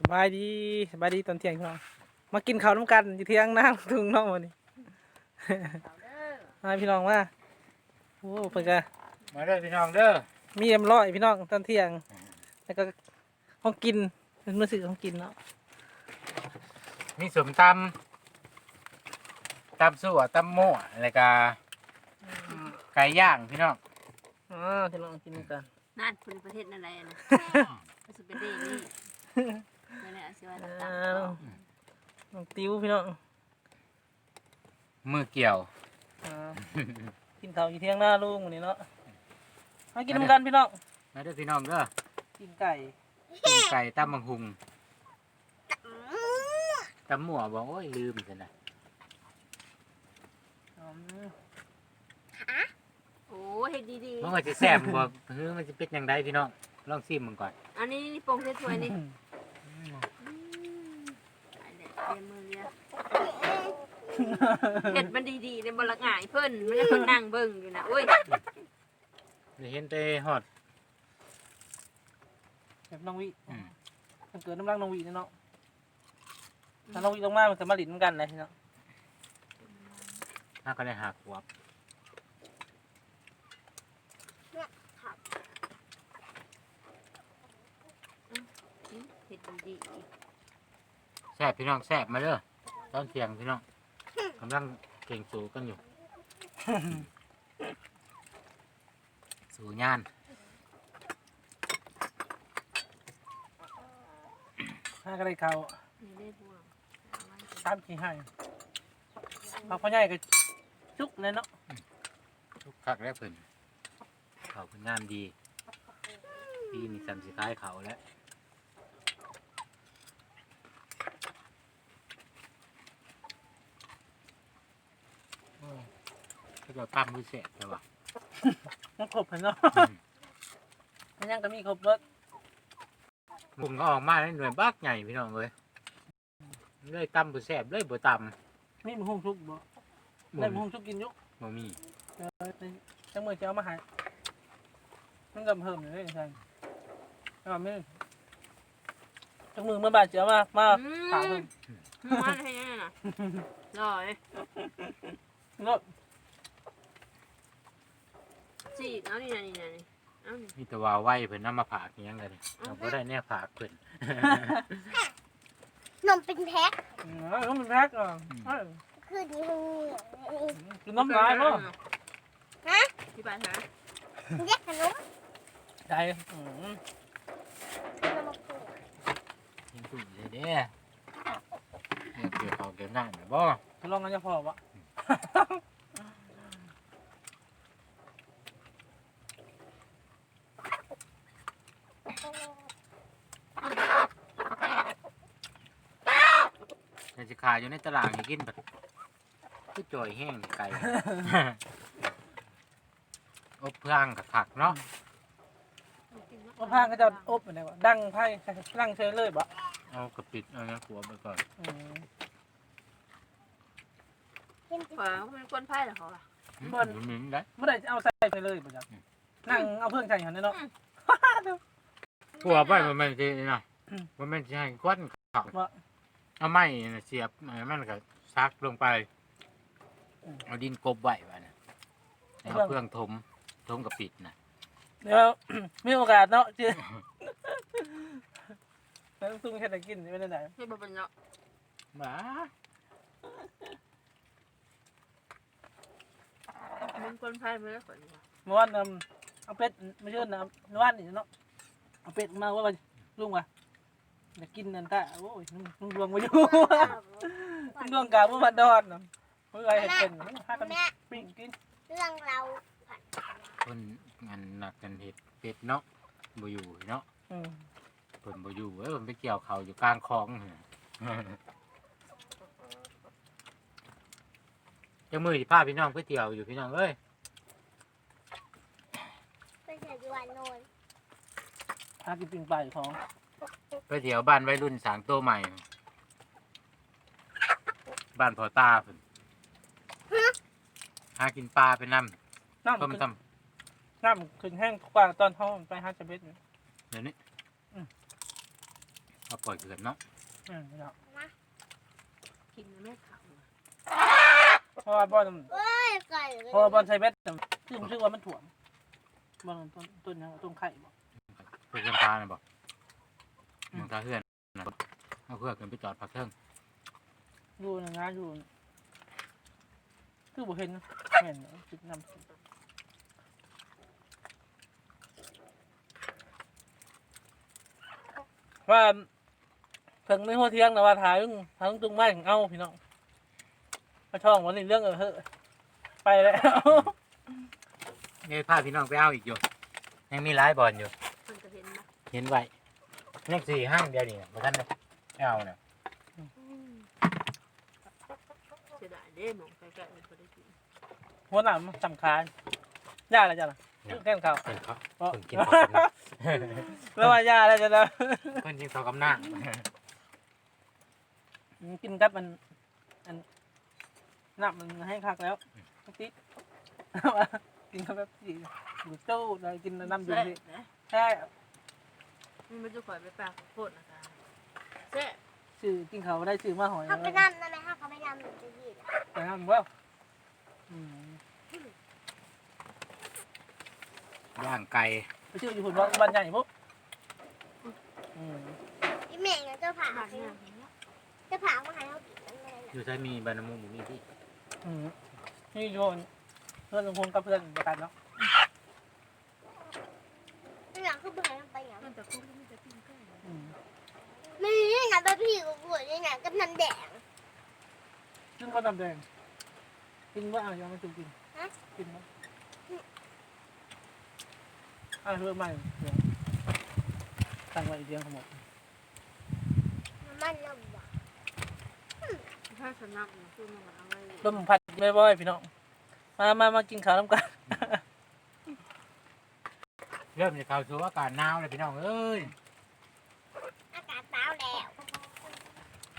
สบายดีสบายดีตอนเที่ยงพี่น้องมากินข้าวน้ำกันอยู่เที่ยงน้ำถึงน้องวันนี้มาพี่น้องมาโอ้เพิ่นก็มาเด้อพี่น้องเด้อมีเอ็มร้อยพี่น้องตอนเที่ยง แล้วก็ของกินเป็นมือสื่อของกินเนาะมีสมตำตำสั่วตำหม้อแล้วก็ไก่ย่างพี่น้องอ๋อที่น้องกินกันนั่นคนประเทศนั่นแหละนะก็จะเป็นเดนี่ นั่นแหละสิว่าอ่ต่างาน้องติ้วพี่น้องมือเกี่ยว อ่ากินข้าวอยู่เที่ยงหน้าลุงวันนี้เนาะมากินน้ำกันพี่น้องมาเด้อพี่น้องเด้อกินไก่กินไก่ตำบังหุงตำหม้อบอกโอ้ยลืมสินะอืมโอ้เฮ็ดดีมันว่าจะแซ่บบ่เฮ้ยมันจะเป็นยังไงพี่น้องลองซิมมันก่อนๆ อันนี้นี่ปรุงเสถ้วยนี่อัน เนี้ยเตรียมมือเนี่ยเฮ็ดมันดีๆในยบ่ละง่ายเพิ่นมันจะเพิ่นนั่งเบิ่งอยู่นะโอ้ยเดี๋ยวเห็นแต่ฮอดแบบน้องวิอืมมันเกิดน้ำรังน้องวิเนาะถ้าน้องวิลงมามันจะมาหลินกันเลยพี่น้องถ้าก็ได้หักหัวบเฮ็ดดี แซ่บพี่น้องแซ่บมาเด้อตอนเที่ยงพี่น้องกำลังเก่งสูกันอยู่ สู่งานห้าก็ได้ข้าวๆนี่ได้บ่วงเอาไว้ตามขี้ให้เอาพ่อใหญ่ก็จุกเลยเนาะทุกคักแล้วเพิ่นเขาเพิ่นงานดีปีนี้สันสิคล้ายเขาแล้ว ก็จะตั้มมือเสร็จแต่ว่ามันครบเลยเนาะมันยังก็มีครบเบิดมุงก็ออกมาแล้วหน่วยบักใหญ่พี่น้องเลยเลยตั้มมือแสบเลยบ่ตั้มมีหมูหุ้งชุกบ่บ่ได้หมูหุ้งชุกกินอยุกบ่มีเออจังมือจะเอามาใหายมันก็เพิ่มอยู่เลยใช่เอาไม่จังมือเมื่อบาทจะเอามามาฝากเพิ่ม มันให้ยังไงน่ะรอเลยเนาะสิเอานี่นะนี่นะนี่เอานี่มีแต่ว่าไหวเพิ่นนำมาผากอิหยังกันนี่เราบ่ได้แน่ผากเพิ่น นมเป็นแพ็คอืมเอามันแพ็คอะเออคือดีมึงกินน้ำลายป่ะฮะพี่ปานหาเรียกขนมได้อืมนมกูยิงตุ้ยเลยเด้เนี่ยเกี่ยวเขาเกี่ยวหน้าน่ะบ่จะลองกันจะพอวะ แต่สิขาย อยู่ในตลาดให้กินแบบคือจ่อยแห้งไก่ อบพรางกับผักเนาะว่าพางก็จะอบเหมือนไงวะดังไพ่ดังเชยเลยบ่เอากระปิดเอาเนื้อขัวไปก่อนอืมกินขวาเขาเป็นคนไพ่เหรอเขาอะเบิ่นหมิ่นได้เมื่อไหร่จะเอาใส่ไปเลยบ่จ๊ะนั่งเอาเพื่อนใส่หันเนาะขัวไปมันไม่ใช่นะอืมมันไม่ใช่ก้อนเขาว่า เอาไม้น่ะเสียบเอามันก็ซักลงไป เอาดินกบไว้ไว้นะแล้วเอาเครื่องถมถมกับปิดนะเดี๋ยวมีโอกาสเนาะเจ๊แล้วตุ้งแค่ไหนกินไม่ได้ไหนให้บ่เป็นเนาะบ้าเป็นคนไพ่ไม่ได้ขนว่ะเมื่อวานนำเอาเป็ดไม่เชื่อนะเมื่อวานนี่เนาะเอาเป็ดมาว่าลุงว่ะ อยากกินนั่นตาโอ้ยลุงดวงมาอยู่ลุงดวงกาบุบันดอนเนาะเมื่อไรเห็นเป็นพากันแม่ปิ้งกินเรื่องเราคนงานหนักกันเห็ดเป็ดเนาะบ่อยู่เนาะอืมเพิ่นบ่อยู่เอ้ยเพิ่นไปเกี่ยวเขาอยู่กลางคลองหั่นจังมือสิพาพี่น้องไปเที่ยวอยู่พี่น้องเอ้ยเป็นชายจวนโนนพากินปิ้งปลาอยู่ของ ไปเที่ยวบ้านวัยรุ่นสร้างโตวใหม่ บ้านพ่อตาเพิ่นหากินปลาไปนำน้ำต้มขึ้นตำน้ำขึ้นแห้งกว่าตอนเขาไปหาจะเบ็ดเนี่ย เดี๋ยวนี้อืม เอาเอาปล่อยเกิดเนาะอืมพี่น้องกินไม่เขาเพราะว่าบอลเอ้ยไก่เพราะว่าบอลใช้เบ็ดคือมันชื่อว่ามันถ่วงบอลต้นต้นยังต้นไข่บ่เพื่อนพาเนี่ยบอก มึงตาเพื่อนนะเอาเพื่อนกันไปจอดพักเครื่องอยู่ในงานอยู่คือบ่เห็นนะเห็นจิตนำว่าเพิ่งในหัวเที่ยงนะว่าถ่ายลุงถ่ายลุงจุงไม้ของเอาพี่น้องมาช่องวันนี้เรื่องเออเฮ้อไปแล้วนี่พาพี่น้องไปเอาอีกอยู่ยังมีหลายบอลอยู่คนก็เห็นนะเห็นไว้ ยังสี่ห้างเดียวนี่มาท่านเลยเอาเนี่ยเสียดายเด้หมองไกลๆมันบ่ได้กินหัวหนามสำคัญยากอะไรจ้ะล่ะแก้มเขาเป็นเขาเพราะคนกินเขาวกับน้แล้วว่ายากอะไรจ้ะล่ะำคนกินเขาวกับหน้ากินกับมันอันน้ำมันให้คักแล้วติ๊ดกินกับแบบสี่อยู่ตู้เรากินน้ำดื่มแซ่สิบนะแค่ มันไม่จะคอยไปปากโคตรนะคะแซ่บชื่อกินเขาได้ชื่อมาหอยเขาไปนั่นได้ไหมคะเขาไปนั่นหนูจะยืดแต่น้ำว่าอืมย่างไก่ไปชื่ออยู่ผลว่าบ้านใหญ่ปุ๊บอืมอีแม่เนี่ยเจ้าผ่าปากเขาเนี่ยเจ้าผ่ามาให้เขากินนั่นเลยอยู่ใช้มีบานามูหมูมีที่อืมนี่โยนเพื่อนลุงพงกับเพื่อนประกันเนาะนี่อย่างคือเบื่อไปอย่าง มันจะคุ้มมันจะกินก็อืมนี่ไงบะพี่กูปวดนี่ไงกับน้ำแดงซึ่งก็น้ำแดง กินว่าเอายังไม่ถูกกินฮะ กินมั้ยอะเรื่องใหม่เดี๋ยวตั้งไว้อีกเดียวทั้งหมดน้ำมันน้ำหวานถ้าสนับเนี่ยคือมันเอาไว้ลมพัดไม่บ่อยพี่น้อง มามามากินข้าวน้ำกัน เริ่มจะเข้าสู่อากาศหนาวเลยพี่น้องเอ้ยอากาศหนาวแล้ว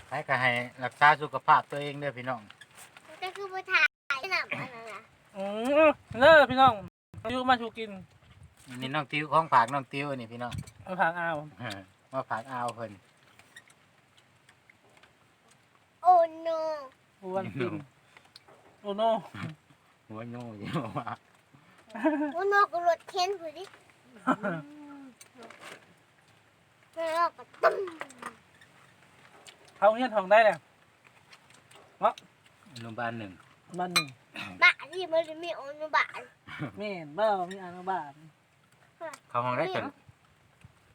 ใครก็ให้รักษาสุขภาพตัวเองเด้อพี่น้องมันก็คือผู้ชายน้ำมันนะอืมเน้อพี่น้องอายุมาชูกินอันนี่น้องติ้วของฝากน้องติ้วอันนี้พี่น้องมาผางอ่าวเออมาฝากอาวเพิ่นโอ้โนอ้วนกินโอ้โนหัวโยอยู่ว่า โอ้โนก็รถเข็นผู้ดิ แล้วก็ตึ้มเขาเฮียนทองได้เลยโรงพยาบาลหนึ่งบ้านหนึ่งบ้าที่มันมีโอนุบาลแม่นบ้ามีอาณาบาลเขาห้องได้จน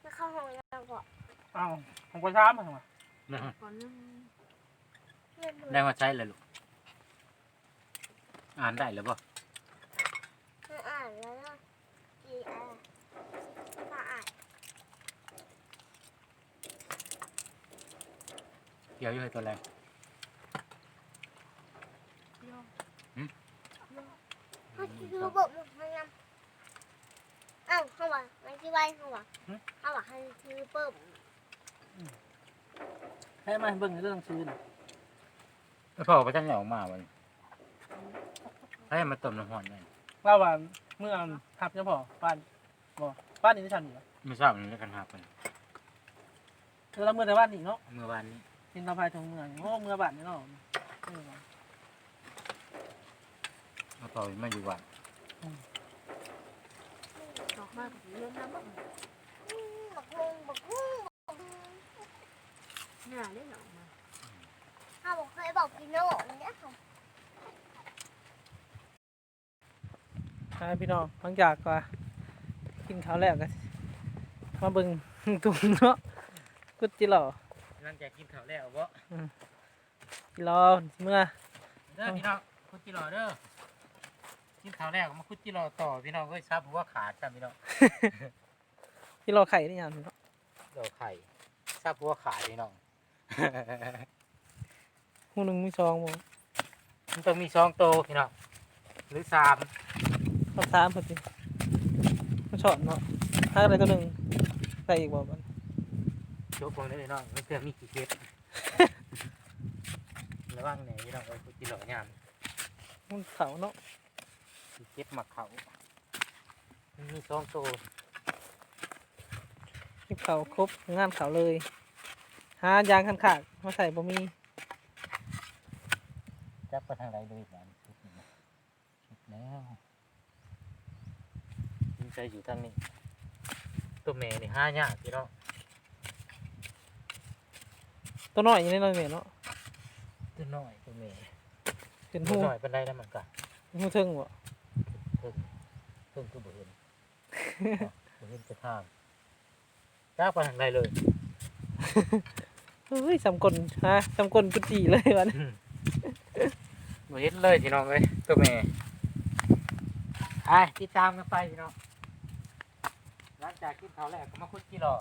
แล้วเข้าห้องน้ำก่อนเอ้าของกระช้ามาทำไมก่อนนึงได้มาใช้เลยลูกอ่านได้หรือเปล่า อ่านแล้วนะกี่อ่านมาอ่าน เกี่ยวอยู่ให้ตัวแรงเขาคือระบบมันทำงานอ้าวเขาว่ามันคือไว้เขาว่าเขาว่าเขาคือเปิ่มให้มาเบิ่งเรื่องหนังสือน่ะแล้วพ่อไปท่านได้ออกมาวันให้มาต้มน้ำหอนเลยเล่าว่าเมื่อทับเจ้าพ่อบ้านบ่บ้านนี้ที่ทำอยู่ไม่ทราบมันเรียกกันหาไปคือเราเมื่อแต่บ้านนี้เนาะเมื่อวานนี้ กินเราพายทงเมืองโอ้เมื่อบ้านนี่เนาะเออมาต่อยมาอยู่วัดดอกมาเรื่องน้ำมันบักฮุงบักฮุงหน้าได้หนอมาเขาบอกเคยบอกพี่โน่เนี่ยค่ะใช่พี่น้องหลังจากก็กินข้าวแล้วก็มาเบิ่ง ตุงเนาะกุดจิหล่อ หลังจากกินข้าวแล้วบ่จิหล่อเมื่อเด้อพี่น้องคุดจิรอเด้อกินข้าวแล้วก็มาคุดจิรอต่อพี่น้องเอ้ยซับหัวขาดจ้ะพี่น้องจิหล่อไข่นี่ยังพี่น้องดอกไข่ซับหัวขาดพี่น้อง หูหนึ่งมีสองบ่มันต้องมีสองโตวพี่น้องหรือสามต้องสามพอดีมันช็อตเนาะถ้าอะไรตัวหนึ่งใส่อีกบ่มัน โชว์พวกนี้พี่น้องไม่เพื่อมีกี่เก็ดระวังเนี่ยพี่น้องเอ้ยคุดจิรอยามมันเขาเนาะกี่เก็ดมาเขามันมีสองโตวที่เขาครบงานเขาเลย หายางคันขาดมาใส่บ่มีจับไปทางไหนเลยบ้านชุดนี้นะชุดแล้วยิงใจอยู่ทางนี้ ตัวแม่นี่ห้ายากพี่น้อง ตัวน้อยอยู่ในน้อยแม่เนาะตัวน้อยตัวแม่เป็นตัวหูน้อยเป็นไรแล้วมันก็หูเทิงบ่เพิ่งเพิ่งก็บ่เห็นอ๋อบ่เห็นจะทางจับไปทางไหนเลย เฮ้ยสำกลฮะสำกลกุฏิเลยวันนี้บ่เห็นเลยพี่น้องเอ้ยตัวแม่ไอ้ติดตามกันไปพี่น้อง หลังจากกินข้าวแรกก็มาคุดกี่รอ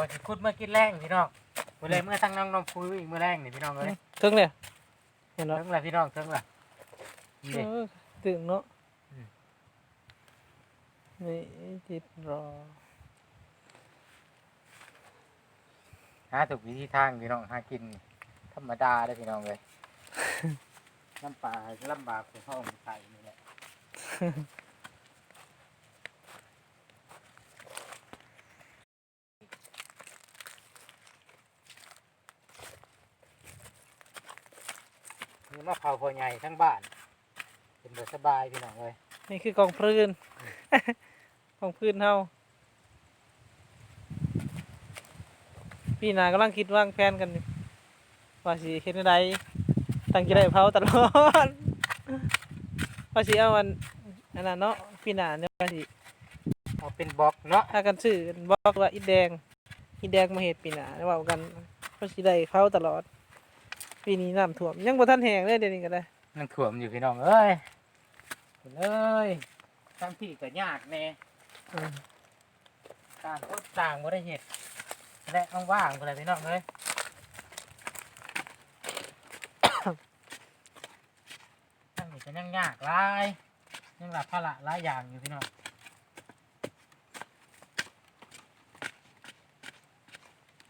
อนที่คุดเมื่อกินแรงพี่น้องเมื่อไรเมื่อทั้งน้องน้องคุยเมื่อแรงนี่พี่น้องเอ้ยเทิงเลยเห็นเนาะเทิงละพี่น้องเทิงละนี่เอเด้อตึงเนาะอืมนี่ติดรอหาถูกวิธีทางพี่น้องหากินธรรมดาได้อพี่น้องเลยน้ำปลาลำบากของห้องไทยนี่แหละ มีมะพร้าวพอใหญ่ทั้งบ้าน เป็นแบบสบายพี่น้องเลยนี่คือกองพื้น กองพื้นเฮาพี่นากำลังคิดวางแผนกันอยู่ว่าสิเฮ็ดจั่งใดตั้งใจได้เผาตลอดว่าสิเอาอันอันนั้นเนาะพี่นาเนี่ยว่าสิเอาเป็นบล็อกเนาะถ้ากันซื้อบอกว่าอิฐแดงอิฐแดงมาเฮ็ดปีหน้าแล้วเว้ากันว่าสิได้เผาตลอด ปีนี้น้ำท่วมยังบ่ทันแห้งเลยเดี๋ยวนี้ก็ได้นั่งถ่วมอยู่พี่น้องเอ้ยเอ้ยทั้งที่ก็ยากแน่อืมต่างคนต่างบ่ได้เห็ดและว่างๆไปเลยพี่น้องเอ้ย ทั้งนี้ก็ยังยากหลายยังหลับภาระหลายอย่างอยู่พี่น้อง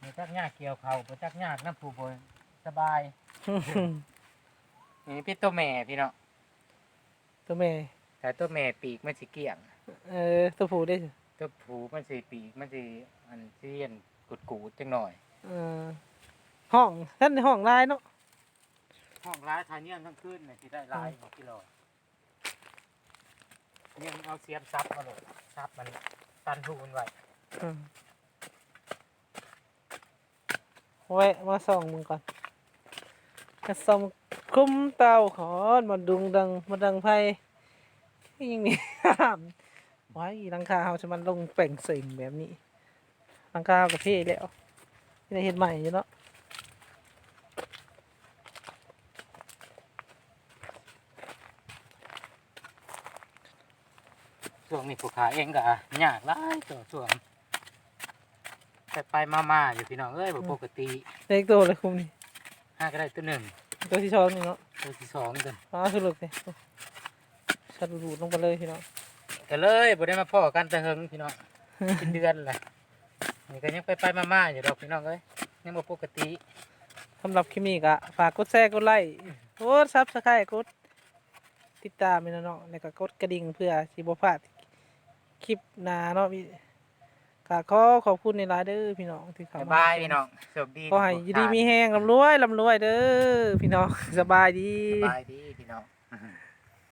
มีจักยากเกี่ยวเขาบ่จักยากน้ำผูบสบาย นี่พี่ตัวแม่พี่น้องตัวแม่แต่ตัวแม่ปีกมันสิเกี่ยง เออตัวผู้ได้สิตัวผูมันสิปีกมันสิอันเสียนกุดกูดๆจังหน่อยเออห้องท่านในห้องลายเนาะห้องร้ายทาเนียมทั้งคืนเนี่ยสิได้หลายกว่ากิโลยังเอาเสียมซับมาโหลดซับมันตันทุนไว้อืมไว้มาส่องมึงก่อน กระสมคุ้มเตาขอนมาดุงดังมาดังไฟยังนี่ห้ามไว้หลังคาเฮาจะมันลงแป่งเสิ่งแบบนี้หลังคากับพี่แล้วนี่ได้เห็นใหม่อยู่เนาะช่วงนี้ผู้ขาเองก็ยากหลายตัวช่วงไปไปมามาๆอยู่พี่น้องเอ้ยบ่ปกติเล็กตัวเลยคุมนี่ ห้าก็ได้ตัวหนึ่งตัวที่ชอบนี่เนาะตัวที่สองตัวอ๋อคือลูกเลยชัดดูดลงไปเลยพี่น้องก็เลยบ่ได้มาพ่อกันแต่เฮิงพี่น้องเป็นเดือนแหละนี่ก็ยังไปไปมามาๆอยู่ดอกพี่น้องเอ้ยยังบ่ปกติสำหรับคลิปนี้ก็ฝากกดแชร์กดไลค์กดซับสไครต์กดติดตามไปนะเนาะแล้วก็กดกระดิ่งเพื่อสิบ่พลาดคลิปหน้าเนาะพี่ ก็ขอขอบคุณในหลายๆเด้อพี่น้องที่เข้าบ๊ายมาบายพี่น้องโชคดีขอให้อยู่ดีมีแห้งลำรวยลำรวยเด้อพี่น้องสบายดี สบายดีพี่น้อง